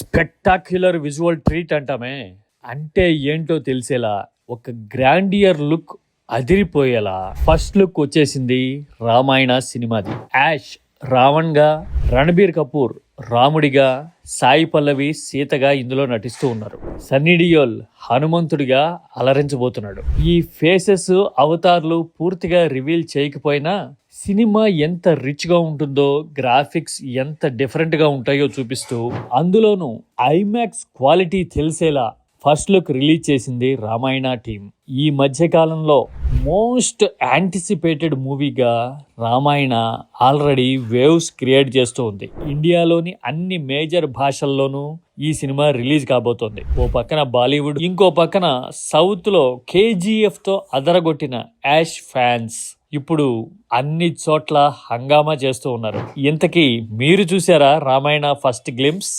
Spectacular visual treat అంటామే. అంటే ఏంటో తెలిసేలా ఒక గ్రాండియర్ లుక్ అదిరిపోయేలా ఫస్ట్ లుక్ వచ్చేసింది రామాయణ సినిమాది. యాష్ రావణ్గా రణబీర్ కపూర్ రాముడిగా సాయి పల్లవి సీతగా ఇందులో నటిస్తూ ఉన్నారు. సన్నీ డియోల్ హనుమంతుడిగా అలరించబోతున్నాడు. ఈ ఫేసెస్ అవతార్లు పూర్తిగా రివీల్ చేయకపోయినా సినిమా ఎంత రిచ్గా ఉంటుందో గ్రాఫిక్స్ ఎంత డిఫరెంట్గా ఉంటాయో చూపిస్తూ అందులోనూ ఐమాక్స్ క్వాలిటీ తెలిసేలా ఫస్ట్ లుక్ రిలీజ్ చేసింది రామాయణ టీం. ఈ మధ్య కాలంలో మోస్ట్ యాంటిసిపేటెడ్ మూవీగా రామాయణ ఆల్రెడీ వేవ్స్ క్రియేట్ చేస్తూ ఉంది. ఇండియాలోని అన్ని మేజర్ భాషల్లోనూ ఈ సినిమా రిలీజ్ కాబోతోంది. ఓ పక్కన బాలీవుడ్ ఇంకో పక్కన సౌత్లో కేజీఎఫ్తో అదరగొట్టిన యాష్ ఫ్యాన్స్ ఇప్పుడు అన్ని చోట్ల హంగామా చేస్తూ ఉన్నారు. ఇంతకీ మీరు చూసారా రామాయణ ఫస్ట్ గ్లిమ్స్